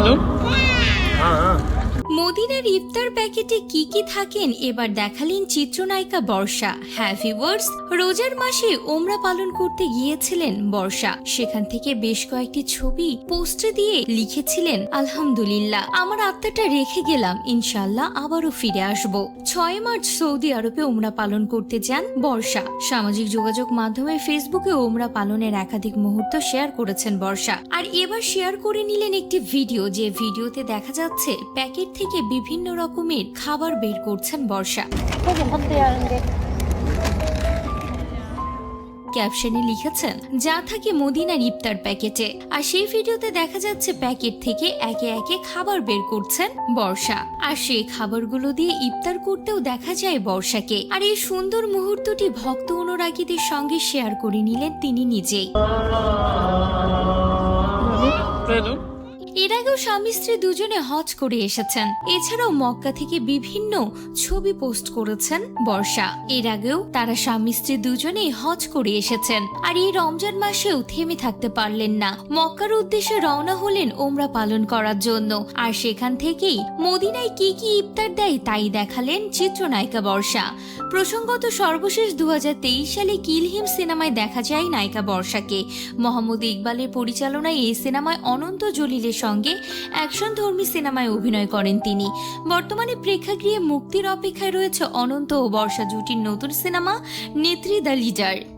nous মদিনার ইফতার প্যাকেটে কি কি থাকেন এবার দেখালেন চিত্রনায়িকা বর্ষা। হ্যাঁ ভিউয়ার্স রোজার মাসে ওমরা পালন করতে গিয়েছিলেন বর্ষা। সেখান থেকে বেশ কয়েকটি ছবি, পোস্টে দিয়ে লিখেছিলেন, আলহামদুলিল্লাহ, আমার আত্মাটা রেখে গেলাম ইনশাল্লাহ আবারও ফিরে আসব। ছয় মার্চ সৌদি আরবে ওমরা পালন করতে যান বর্ষা। সামাজিক যোগাযোগ মাধ্যমে ফেসবুকে ওমরা পালনের একাধিক মুহূর্ত শেয়ার করেছেন বর্ষা। আর এবার শেয়ার করে নিলেন একটি ভিডিও, যে ভিডিওতে দেখা যাচ্ছে, প্যাকেট থেকে বিভিন্ন রকমের খাবার বের করছেন বর্ষা। ক্যাপশনে লিখেছেন, যা থাকে মদিনার ইফতার প্যাকেটে। আর সেই ভিডিওতে দেখা যাচ্ছে প্যাকেট থেকে একে একে খাবার বের করছেন বর্ষা। আর সেই খাবারগুলো দিয়ে ইফতার করতেও দেখা যায় বর্ষাকে। আর এই সুন্দর মুহূর্তটি ভক্ত অনুরাগীদের সঙ্গে শেয়ার করে নিলেন তিনি নিজেই। স্বামী স্ত্রী দুজনে হজ করে এসেছেন। এছাড়াও মক্কা থেকে বিভিন্ন ছবি পোস্ট করেছেন বর্ষা। এর আগেও তারা স্বামী স্ত্রী দুজনেই হজ করে এসেছেন। আর এই রমজান মাসেও থেমে থাকতে পারলেন না। মক্কার উদ্দেশ্যে রওনা হলেন ওমরা পালন করার জন্য। আর সেখান থেকেই মদিনায় কি কি ইফতার দেয় তাই দেখালেন চিত্রনায়িকা বর্ষা। প্রসঙ্গত সর্বশেষ দু হাজার তেইশ সালে কিলহিম সিনেমায় দেখা যায় নায়িকা বর্ষাকে। মোহাম্মদ ইকবালের পরিচালনায় এই সিনেমায় অনন্ত জলিলের সঙ্গে অ্যাকশন ধর্মী সিনেমায় অভিনয় করেন তিনি। বর্তমানে প্রেক্ষাগৃহে মুক্তির অপেক্ষায় রয়েছে অনন্ত ও বর্ষা জুটির নতুন সিনেমা নেত্রী দ্য লিডার